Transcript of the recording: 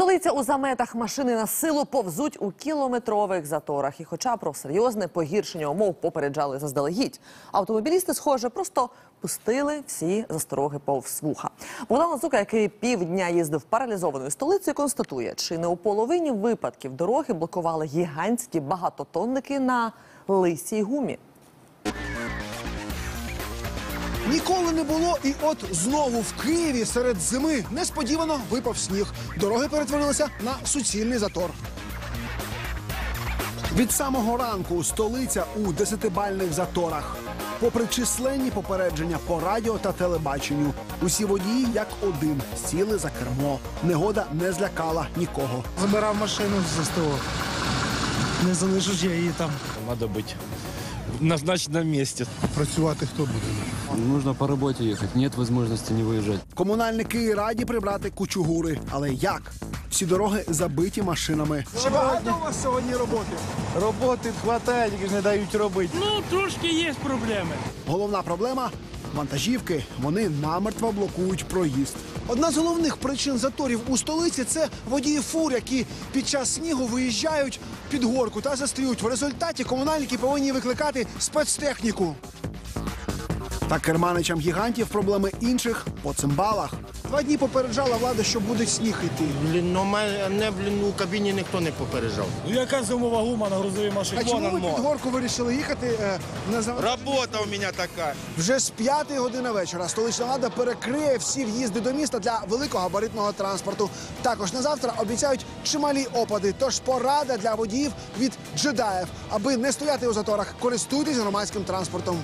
Столиця у заметах машини на силу повзуть у кілометрових заторах. І хоча про серйозне погіршення умов попереджали заздалегідь, автомобілісти, схоже, просто пустили всі застороги повз вуха. Богдан Лазука, який півдня їздив паралізованою столицею, констатує, чи не у половині випадків дороги блокували гігантські багатотонники на лисій гумі. Ніколи не було, і от знову в Києві серед зими несподівано випав сніг. Дороги перетворилися на суцільний затор. Від самого ранку столиця у десятибальних заторах. Попри численні попередження по радіо та телебаченню, усі водії як один сіли за кермо. Негода не злякала нікого. Забирав машину з СТО. Не залишу ж я її там. Надо быть в місці. месте. Працювати хто буде? Нужно по роботі їхати. нет можливості не виїжджати. Комунальники раді прибрати кучугури. Але як? Всі дороги забиті машинами. Чи багато у вас сьогодні роботи? Роботи хватає, тільки ж не дають робити. Ну, трошки є проблеми. Головна проблема вантажівки. Вони намертво блокують проїзд. Одна з головних причин заторів у столиці це водії фур, які під час снігу виїжджають під горку та застріють. В результаті комунальники повинні викликати спецтехніку. Та керманичам гігантів проблеми інших по цимбалах. Два дні попереджала влада, що буде сніг йти. Блін, ну мене, блін, у кабіні ніхто не попереджав. Ну яка зимова гума на грузовій машині? А чому ви під горку вирішили їхати е, на завод? Робота у мене така. Вже з п'ятої години вечора столична влада перекриє всі в'їзди до міста для великогабаритного транспорту. Також на завтра обіцяють чималі опади. Тож порада для водіїв від джедаїв, аби не стояти у заторах, користуйтесь громадським транспортом.